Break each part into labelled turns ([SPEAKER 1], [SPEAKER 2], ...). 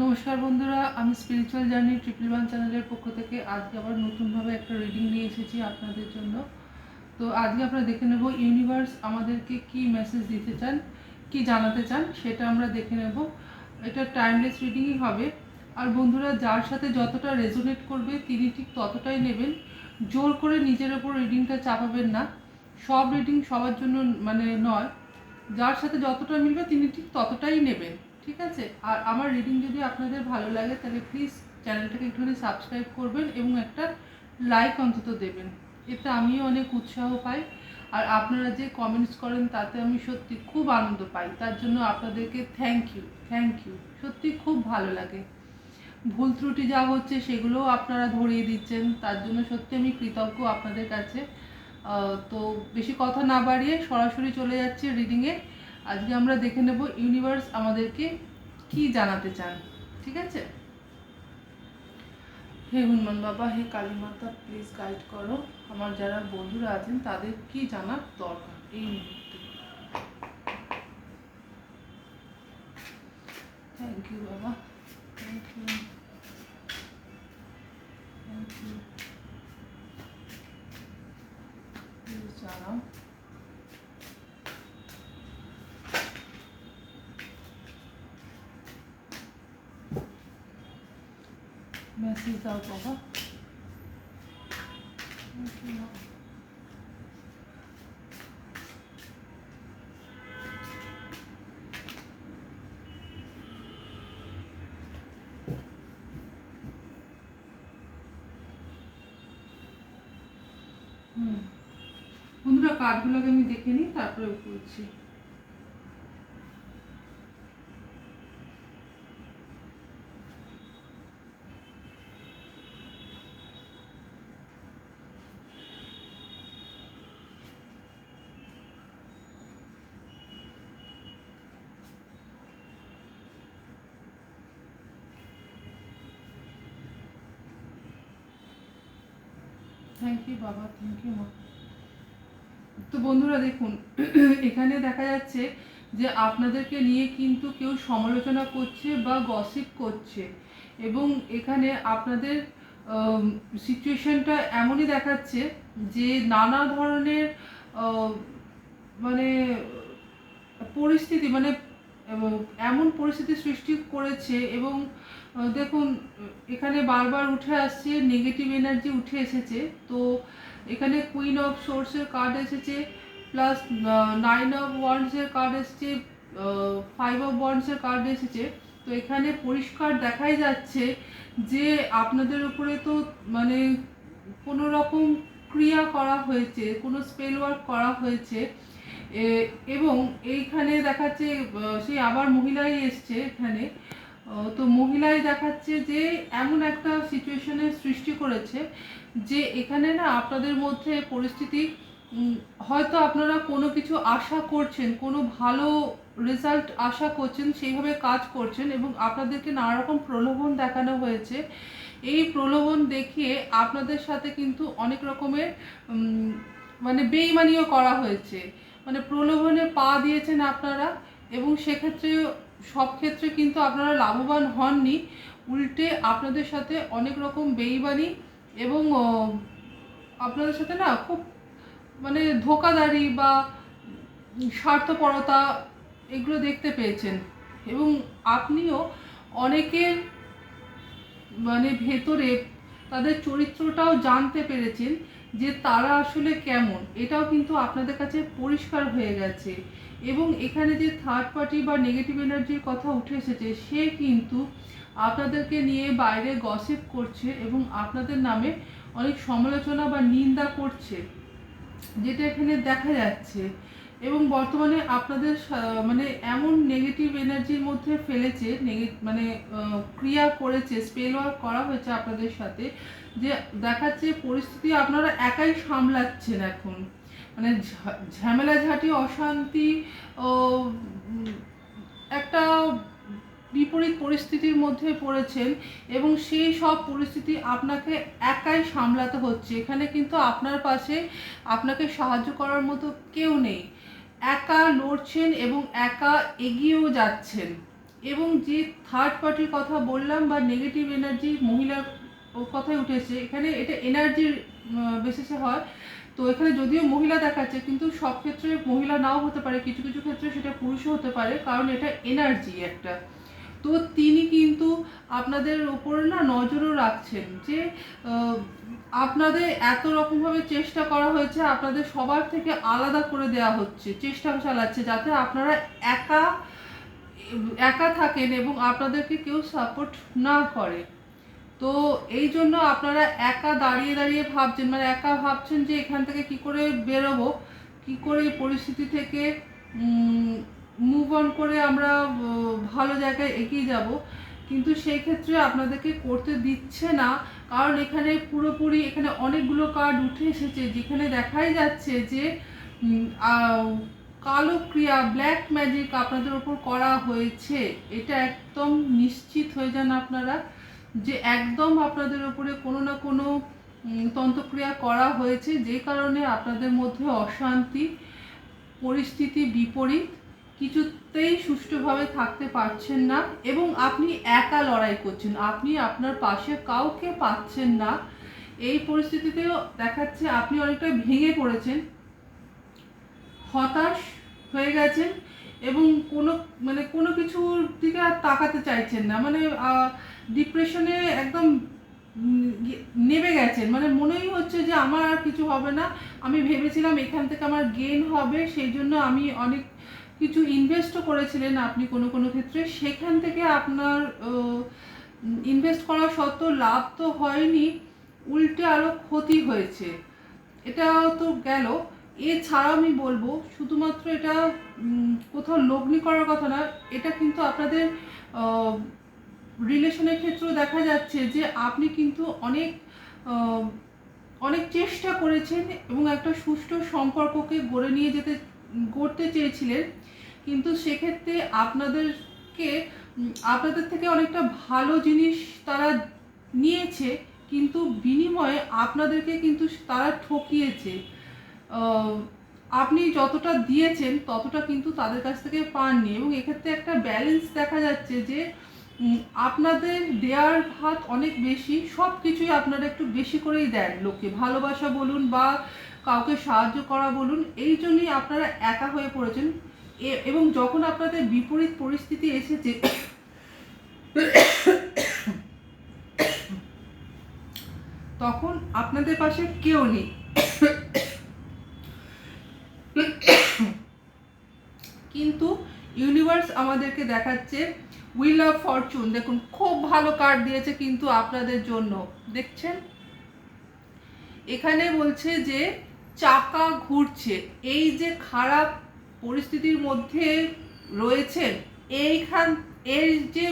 [SPEAKER 1] নমস্কার বন্ধুরা, আমি স্পিরিচুয়াল জার্নি ট্রিপল ওয়ান চ্যানেলের পক্ষ থেকে আজকে আবার নতুনভাবে একটা রিডিং নিয়ে এসেছি আপনাদের জন্য। তো আজকে আমরা দেখে নেব ইউনিভার্স আমাদেরকে কি মেসেজ দিতে চান, কি জানাতে চান, সেটা আমরা দেখে নেব। এটা টাইমলেস রিডিংই হবে। আর বন্ধুরা, যার সাথে যতটা রেজোনেট করবে, তিনি ঠিক ততটাই নেবেন। জোর করে নিজের ওপর রিডিংটা চাপাবেন না। সব রিডিং সবার জন্য মানে নয়। যার সাথে যতটা মিলবে, তিনি ঠিক ততটাই নেবেন। ঠিক আছে? আর আমার রিডিং যদি আপনাদের ভালো লাগে, তাহলে প্লিজ চ্যানেলটাকে একটুখানি সাবস্ক্রাইব করবেন এবং একটা লাইক অন্তত দেবেন। এতে আমিও অনেক উৎসাহ পাই। আর আপনারা যে কমেন্টস করেন, তাতে আমি সত্যি খুব আনন্দ পাই। তার জন্য আপনাদেরকে থ্যাংক ইউ থ্যাংক ইউ সত্যি খুব ভালো লাগে। ভুল ত্রুটি যা হচ্ছে, সেগুলোও আপনারা ধরিয়ে দিচ্ছেন। তার জন্য সত্যি আমি কৃতজ্ঞ আপনাদের কাছে। তো বেশি কথা না বাড়িয়ে সরাসরি চলে যাচ্ছে রিডিংয়ে আজকে আমরা দেখে নেব ইউনিভার্স আমাদেরকে কি জানাতে চান, ঠিক আছে? হে হনুমান বাবা, হে কালী মাতা প্লিজ গাইড করো। আমার যারা বন্ধুরা আছেন, তাদের কি জানার দরকার এই মুহূর্তে? থ্যাংক ইউ বাবা। থ্যাংক ইউ থ্যাংক ইউ জানাও। মেসেজ দাও বাবা বন্ধুরা কার্ডগুলোকে আমি দেখে নিই তারপরে করছি। থ্যাংক ইউ বাবা থ্যাংক ইউ মা? তো বন্ধুরা দেখুন, এখানে দেখা যাচ্ছে যে আপনাদেরকে নিয়ে কিন্তু কেউ সমালোচনা করছে বা গসিপ করছে। এবং এখানে আপনাদের সিচুয়েশনটা এমনই দেখাচ্ছে যে নানা ধরনের মানে পরিস্থিতি মানে এমন পরিস্থিতি সৃষ্টি করেছে এবং দেখুন, এখানে বারবার উঠে আসছে নেগেটিভ এনার্জি উঠে এসেছে। তো এখানে কুইন অফ সোর্সের কার্ড এসেছে প্লাস নাইন অফ ওয়ান্ডসের কার্ড এসেছে ফাইভ অফ ওয়ান্ডসের কার্ড এসেছে। তো এখানে পরিষ্কার দেখাই যাচ্ছে যে আপনাদের উপরে তো মানে কোনো রকম ক্রিয়া করা হয়েছে, কোনো স্পেল ওয়ার্ক করা হয়েছে। এবং এইখানে দেখাচ্ছে সেই আবার মহিলাই এসছে এখানে। তো মহিলাই দেখাচ্ছে যে এমন একটা সিচুয়েশনের সৃষ্টি করেছে যে এখানে না আপনাদের মধ্যে পরিস্থিতি হয়তো আপনারা কোনো কিছু আশা করছেন, কোনো ভালো রেজাল্ট আশা করছেন, সেইভাবে কাজ করছেন এবং আপনাদেরকে নানা রকম প্রলোভন দেখানো হয়েছে। এই প্রলোভন দেখিয়ে আপনাদের সাথে কিন্তু অনেক রকমের মানে বেইমানিও করা হয়েছে। মানে প্রলোভনে পা দিয়েছেন আপনারা এবং সেক্ষেত্রে সব ক্ষেত্রে কিন্তু আপনারা লাভবান হননি। উল্টে আপনাদের সাথে অনেক রকম বেইমানি এবং আপনাদের সাথে না খুব মানে ধোকাদারি বা স্বার্থপরতা এগুলো দেখতে পেয়েছেন। এবং আপনিও অনেকের মানে ভেতরে তাদের চরিত্রটাও জানতে পেরেছেন যে তারা আসলে কেমন। এটাও কিন্তু আপনাদের কাছে পরিষ্কার হয়ে গেছে। এবং এখানে যে থার্ড পার্টি বা নেগেটিভ এনার্জির কথা উঠে এসেছে, সে কিন্তু আপনাদেরকে নিয়ে বাইরে গসিপ করছে এবং আপনাদের নামে অনেক সমালোচনা বা নিন্দা করছে, যেটা এখানে দেখা যাচ্ছে। এবং বর্তমানে আপনাদের মানে এমন নেগেটিভ এনার্জির মধ্যে ফেলেছে মানে ক্রিয়া করেছে স্পেল ওয়ার্ক করা হয়েছে আপনাদের সাথে, যে দেখাচ্ছে পরিস্থিতি আপনারা একাই সামলাচ্ছেন এখন। মানে ঝামেলা ঝাঁটি, অশান্তি ও একটা বিপরীত পরিস্থিতির মধ্যে পড়েছেন এবং সেই সব পরিস্থিতি আপনাকে একাই সামলাতে হচ্ছে। এখানে কিন্তু আপনার পাশে আপনাকে সাহায্য করার মতো কেউ নেই। একা লড়ছেন এবং একা এগিয়েও যাচ্ছেন। এবং যে থার্ড পার্টির কথা বললাম বা নেগেটিভ এনার্জি মহিলার কথাই উঠেছে, এখানে এটা এনার্জির বেসিসে হয়। তো এখানে যদিও মহিলা দেখাচ্ছে, কিন্তু সব ক্ষেত্রে মহিলা নাও হতে পারে, কিছু কিছু ক্ষেত্রে সেটা পুরুষও হতে পারে, কারণ এটা এনার্জি একটা। তো তিনি কিন্তু আপনাদের উপরে না নজরও রাখছেন যে আপনাদের এত রকমভাবে চেষ্টা করা হয়েছে, আপনাদের সবার থেকে আলাদা করে দেওয়া হচ্ছে, চেষ্টা চালাচ্ছে, যাতে আপনারা একা একা থাকেন এবং আপনাদেরকে কেউ সাপোর্ট না করে। তো এই জন্য আপনারা একা দাঁড়িয়ে দাঁড়িয়ে ভাবছেন মানে একা ভাবছেন যে এখান থেকে কি করে বেরোবো, কি করে এই পরিস্থিতি থেকে মুভ অন করে আমরা ভালো জায়গায় এগিয়ে যাব। কিন্তু সেই ক্ষেত্রে আপনাদেরকে করতে দিচ্ছে না, কারণ এখানে পুরোপুরি এখানে অনেকগুলো কার্ড উঠে এসেছে, যেখানে দেখাই যাচ্ছে যে কালো ক্রিয়া ব্ল্যাক ম্যাজিক আপনাদের ওপর করা হয়েছে। এটা একদম নিশ্চিত হয়ে যান আপনারা। যে একদম আপনাদের উপরে কোনো না কোনো তন্ত্রক্রিয়া করা হয়েছে, যে কারণে আপনাদের মধ্যে অশান্তি, পরিস্থিতি বিপরীত, কিছুতেই সুষ্ঠুভাবে থাকতে পারছেন না এবং আপনি একা লড়াই করছেন। আপনি আপনার পাশে কাউকে পাচ্ছেন না। এই পরিস্থিতিতেও দেখাচ্ছে আপনি অনেকটা ভেঙে পড়েছেন, হতাশ হয়ে গেছেন এবং কোনো মানে কোনো কিছুর দিকে আর তাকাতে চাইছেন না। মানে ডিপ্রেশনে একদম নেমে গেছেন। মানে মনেই হচ্ছে যে আমার আর কিছু হবে না। আমি ভেবেছিলাম এখান থেকে আমার গেন হবে, সেই জন্য আমি অনেক কিছু ইনভেস্টও করেছিলেন আপনি কোনো কোনো ক্ষেত্রে। সেখান থেকে আপনার ইনভেস্ট করা সত্ত্বেও লাভ তো হয়নি, উল্টে আরও ক্ষতি হয়েছে। এটাও তো গেল। এছাড়াও আমি বলব, শুধুমাত্র এটা কোথাও লগ্নি করার কথা না, এটা কিন্তু আপনাদের রিলেশনের ক্ষেত্রেও দেখা যাচ্ছে যে আপনি কিন্তু অনেক অনেক চেষ্টা করেছেন এবং একটা সুষ্ঠু সম্পর্ককে গড়ে নিয়ে যেতে, গড়তে চেয়েছিলেন। কিন্তু সেক্ষেত্রে আপনাদেরকে আপনাদের থেকে অনেকটা ভালো জিনিস তারা নিয়েছে, কিন্তু বিনিময়ে আপনাদেরকে কিন্তু তারা ঠকিয়েছে। আপনি যতটা দিয়েছেন, ততটা কিন্তু তাদের কাছ থেকে পাননি এবং এক্ষেত্রে একটা ব্যালেন্স দেখা যাচ্ছে যে আপনাদের দেওয়ার হাত অনেক বেশি সব কিছুই আপনারা একটু বেশি করেই দেন লোককে। ভালোবাসা বলুন বা কাউকে সাহায্য করা বলুন, এই জন্যই আপনারা একা হয়ে পড়েছেন। এবং যখন আপনাদের বিপরীত পরিস্থিতি এসেছে, তখন আপনাদের পাশে কেউ নেই কিন্তু ইউনিভার্স আমাদেরকে দেখাচ্ছে উইল অফ ফরচুন দেখুন, খুব ভালো কার্ড দিয়েছে কিন্তু আপনাদের জন্য। দেখছেন? এখানে বলছে যে চাকা ঘুরছে। এই যে খারাপ পরিস্থিতির মধ্যে রয়েছেন, এইখান এর যে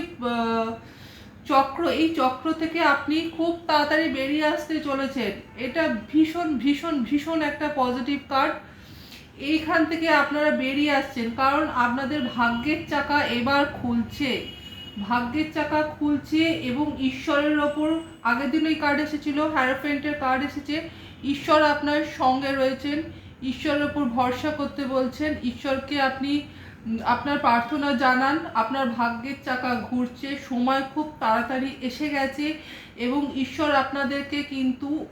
[SPEAKER 1] চক্র, এই চক্র থেকে আপনি খুব তাড়াতাড়ি বেরিয়ে আসতে চলেছেন। এটা ভীষণ ভীষণ ভীষণ একটা পজিটিভ কার্ড এইখান থেকে আপনারা বেরিয়ে আসছেন, কারণ আপনাদের ভাগ্যের চাকা এবার খুলছে। ভাগ্যের চাকা খুলছে এবং ঈশ্বরের ওপর, আগের দিন ওই কার্ড এসেছিল হ্যারোফেন্টের কার্ড এসেছে। ঈশ্বর আপনার সঙ্গে রয়েছেন, ঈশ্বরের ওপর ভরসা করতে বলছেন। ঈশ্বরকে আপনি, আপনার প্রার্থনা জানান, আপনার ভাগ্যের চাকা ঘুরছে, সময় খুব তাড়াতাড়ি এসে গেছে এবং ঈশ্বর আপনাদেরকে কিন্তু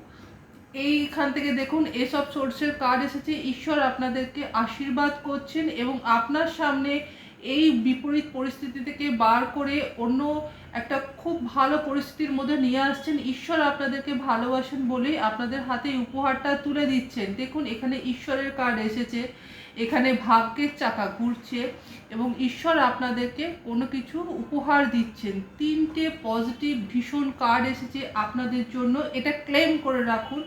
[SPEAKER 1] এইখান থেকে দেখুন, এসব সোর্সের কার্ড এসেছে। ঈশ্বর আপনাদেরকে আশীর্বাদ করছেন এবং আপনার সামনে এই বিপরীত পরিস্থিতি থেকে বার করে অন্য একটা খুব ভালো পরিস্থিতির মধ্যে নিয়ে আসছেন। ঈশ্বর আপনাদেরকে ভালোবাসেন বলেই আপনাদের হাতে উপহারটা তুলে দিচ্ছেন। দেখুন, এখানে ঈশ্বরের কার্ড এসেছে। এখানে ভাগ্যের চাকা ঘুরছে এবং ঈশ্বর আপনাদেরকে কোনো কিছু উপহার দিচ্ছেন। তিনটে পজিটিভ ভীষণ কার্ড এসেছে আপনাদের জন্য। এটা ক্লেম করে রাখুন।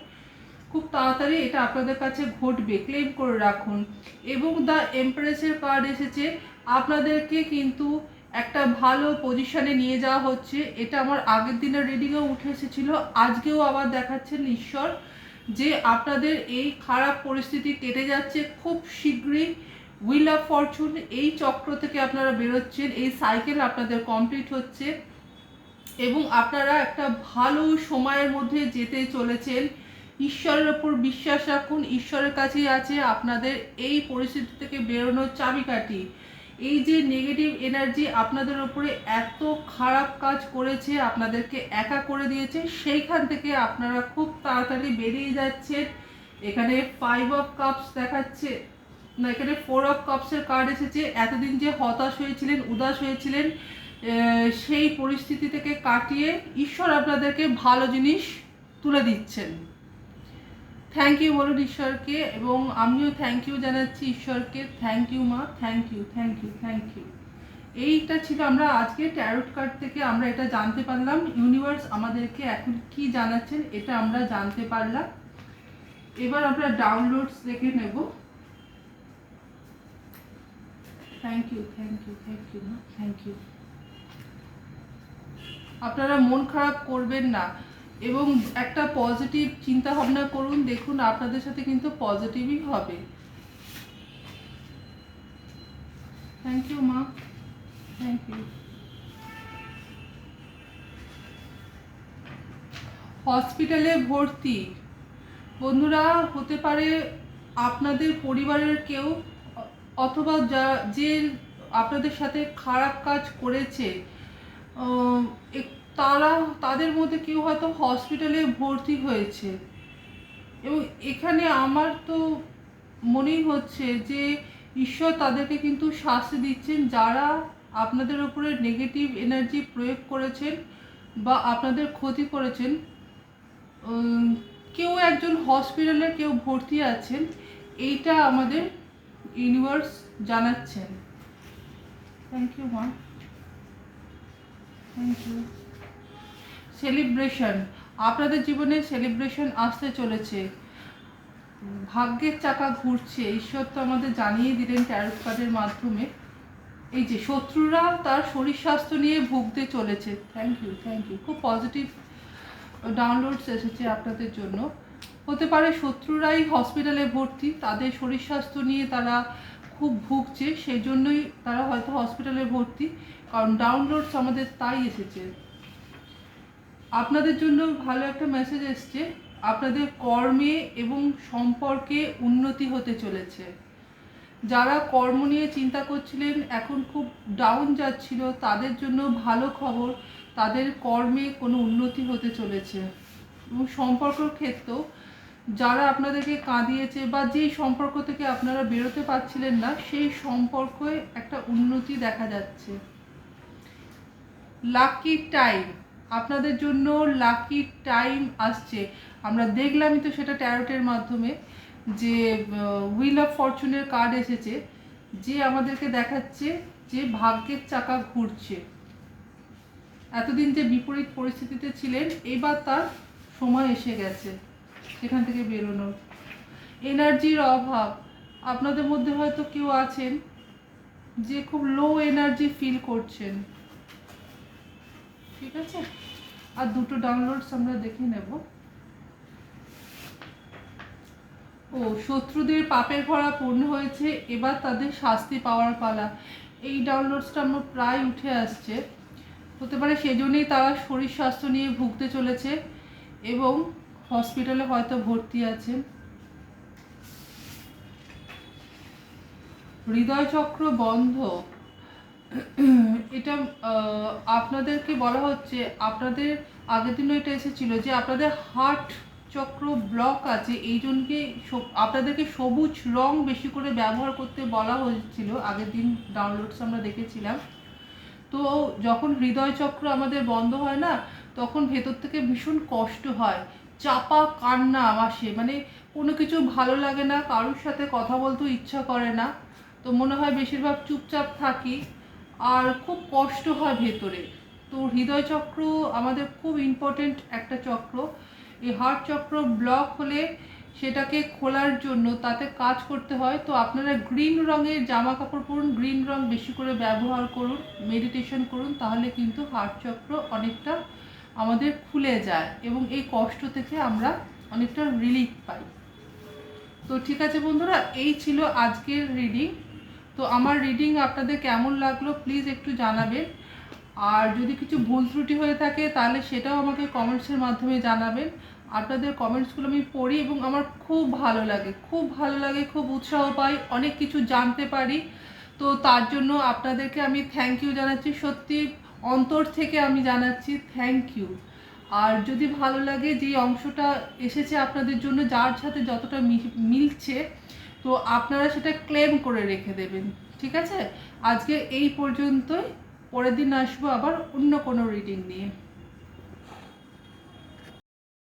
[SPEAKER 1] খুব তাড়াতাড়ি এটা আপনাদের কাছে ঘটবে ক্লেম করে রাখুন। এবং দ্য এমপ্রেসের কার্ড এসেছে, আপনাদেরকে কিন্তু একটা ভালো পজিশনে নিয়ে যাওয়া হচ্ছে। এটা আমার আগের দিনের রিডিংয়েও উঠে এসেছিল, আজকেও আবার দেখাচ্ছেন ঈশ্বর যে আপনাদের এই খারাপ পরিস্থিতি কেটে যাচ্ছে খুব শীঘ্রই। উইল অফ ফরচুন এই চক্র থেকে আপনারা বেরোচ্ছেন, এই সাইকেল আপনাদের কমপ্লিট হচ্ছে। এবং আপনারা একটা ভালো সময়ের মধ্যে যেতে চলেছেন। ঈশ্বরের ওপর বিশ্বাস রাখুন, ঈশ্বরের কাছেই আছে আপনাদের এই পরিস্থিতি থেকে বেরোনোর চাবিকাঠি। এই যে নেগেটিভ এনার্জি আপনাদের ওপরে এত খারাপ কাজ করেছে, আপনাদেরকে একা করে দিয়েছে, সেইখান থেকে আপনারা খুব তাড়াতাড়ি বেরিয়ে যাচ্ছেন। এখানে ফাইভ অফ কাপস দেখাচ্ছে, না, এখানে ফোর অফ কাপসের কার্ড এসেছে। এতদিন যে হতাশ হয়েছিলেন, উদাস হয়েছিলেন সেই পরিস্থিতি থেকে কাটিয়ে ঈশ্বর আপনাদেরকে ভালো জিনিস তুলে দিচ্ছেন। থ্যাংক ইউ বলুন ঈশ্বরকে, এবং আমিও থ্যাংক ইউ জানাচ্ছি ঈশ্বরকে। থ্যাংক ইউ মা thank you thank you thank you এইটা ছিল আমরা আজকে ট্যারোট কার্ড থেকে আমরা এটা জানতে পারলাম। ইউনিভার্স আমাদেরকে এখন কি জানাচ্ছেন এটা আমরা জানতে পারলাম। এবার আমরা ডাউনলোডস দেখে নেব। Thank you thank you thank you মা থ্যাংক ইউ আপনারা মন খারাপ করবেন না। এবং একটা পজিটিভ চিন্তা ভাবনা করুন, দেখুন আপনাদের সাথে কিন্তু পজিটিভই হবে। থ্যাংক ইউ মা। থ্যাংক ইউ হসপিটালে ভর্তি। বন্ধুরা, হতে পারে আপনাদের পরিবারের কেউ, অথবা যা, যে আপনাদের সাথে খারাপ কাজ করেছে তারা, তাদের মধ্যে কেউ হয়তো হসপিটালে ভর্তি হয়েছে। এবং এখানে আমার তো মনেই হচ্ছে যে ঈশ্বর তাদেরকে কিন্তু শাস্তি দিচ্ছেন, যারা আপনাদের উপরে নেগেটিভ এনার্জি প্রয়োগ করেছেন বা আপনাদের ক্ষতি করেছেন। কেউ একজন হসপিটালে কেউ ভর্তি আছেন, এইটা আমাদের ইউনিভার্স জানাচ্ছেন। থ্যাংক ইউ মা থ্যাংক ইউ সেলিব্রেশন আপনাদের জীবনে সেলিব্রেশন আসতে চলেছে। ভাগ্যের চাকা ঘুরছে। ঈশ্বর তো আমাদের জানিয়ে দিলেন ট্যারোট কার্ডের মাধ্যমে। এই যে শত্রুরা তার শরীর স্বাস্থ্য নিয়ে ভুগতে চলেছে। থ্যাংক ইউ থ্যাংক ইউ খুব পজিটিভ ডাউনলোডস এসেছে আপনাদের জন্য। হতে পারে শত্রুরাই হসপিটালে ভর্তি। তাদের শরীর স্বাস্থ্য নিয়ে তারা খুব ভুগছে। সেই জন্যই তারা হয়তো হসপিটালে ভর্তি। কারণ ডাউনলোডস আমাদের তাই এসেছে। আপনাদের জন্য ভালো একটা মেসেজ এসছে। আপনাদের কর্মে এবং সম্পর্কে উন্নতি হতে চলেছে। যারা কর্ম নিয়ে চিন্তা করছিলেন, এখন খুব ডাউন যাচ্ছিল, তাদের জন্য ভালো খবর, তাদের কর্মে কোনো উন্নতি হতে চলেছে। এবং সম্পর্কর ক্ষেত্রেও যারা আপনাদেরকে কাঁদিয়েছে বা যেই সম্পর্ক থেকে আপনারা বেরোতে পারছিলেন না, সেই সম্পর্কে একটা উন্নতি দেখা যাচ্ছে। লাকি টাইম আপনাদের জন্য লাকি টাইম আসছে। আমরা দেখলামই তো সেটা ট্যারোটের মাধ্যমে যে হুইল অফ ফরচুনের কার্ড এসেছে, যে আমাদেরকে দেখাচ্ছে যে ভাগ্যের চাকা ঘুরছে। এতদিন যে বিপরীত পরিস্থিতিতে ছিলেন, এবার তার সময় এসে গেছে সেখান থেকে বেরোনোর এনার্জির অভাব। আপনাদের মধ্যে হয়তো কেউ আছেন যে খুব লো এনার্জি ফিল করছেন। ঠিক আছে? আর দুটো ডাউনলোডস আমরা দেখে নেব। ও, শত্রুদের পাপের ভরা পূর্ণ হয়েছে, এবার তাদের শাস্তি পাওয়ার পালা। এই ডাউনলোডসটা আমার প্রায় উঠে আসছে। হতে পারে সেজন্যই তারা শরীর স্বাস্থ্য নিয়ে ভুগতে চলেছে এবং হসপিটালে হয়তো ভর্তি আছেন হৃদয় চক্র বন্ধ। এটা আপনাদেরকে বলা হচ্ছে, আপনাদের আগের দিনও এটা এসেছিল যে আপনাদের হার্ট চক্র ব্লক আছে, এই জন্যকে আপনাদেরকে সবুজ রং বেশি করে ব্যবহার করতে বলা হয়েছিল, আগের দিন ডাউনলোডস আমরা দেখেছিলাম। তো যখন হৃদয় চক্র আমাদের বন্ধ হয় না, তখন ভেতর থেকে ভীষণ কষ্ট হয়, চাপা কান্না আসে মানে কোনো কিছু ভালো লাগে না, কারোর সাথে কথা বলতেও ইচ্ছা করে না। তো মনে হয় বেশিরভাগ চুপচাপ থাকি। আর খুব কষ্ট হয় ভেতরে। তো হৃদয় চক্র আমাদের খুব ইম্পর্টেন্ট একটা চক্র। এই হার্ট চক্র ব্লক হলে সেটাকে খোলার জন্য তাতে কাজ করতে হয়। তো আপনারা গ্রিন রঙের জামা কাপড় পরুন গ্রিন রং বেশি করে ব্যবহার করুন মেডিটেশন করুন, তাহলে কিন্তু হার্ট চক্র অনেকটা আমাদের খুলে যায় এবং এই কষ্ট থেকে আমরা অনেকটা রিলিফ পাই। তো ঠিক আছে বন্ধুরা, এই ছিল আজকের রিডিং তো আমার রিডিং আপনাদের কেমন লাগল প্লিজ একটু জানাবেন। আর যদি কিছু ভুল ত্রুটি হয়ে থাকে, তাহলে সেটাও আমাকে কমেন্টসের মাধ্যমে জানাবেন। আপনাদের কমেন্টসগুলো আমি পড়ি এবং আমার খুব ভালো লাগে, খুব ভালো লাগে, খুব উৎসাহ পাই, অনেক কিছু জানতে পারি। তো তার জন্য আপনাদেরকে আমি থ্যাংক ইউ জানাচ্ছি, সত্যি অন্তর থেকে আমি জানাচ্ছি থ্যাংক ইউ আর যদি ভালো লাগে যে অংশটা এসেছে আপনাদের জন্য, যার সাথে যতটা মিলছে তো আপনারা সেটা ক্লেম করে রেখে দেবেন, ঠিক আছে? আজকে এই পর্যন্তই, পরের দিন আসব আবার অন্য কোনো রিডিং নিয়ে।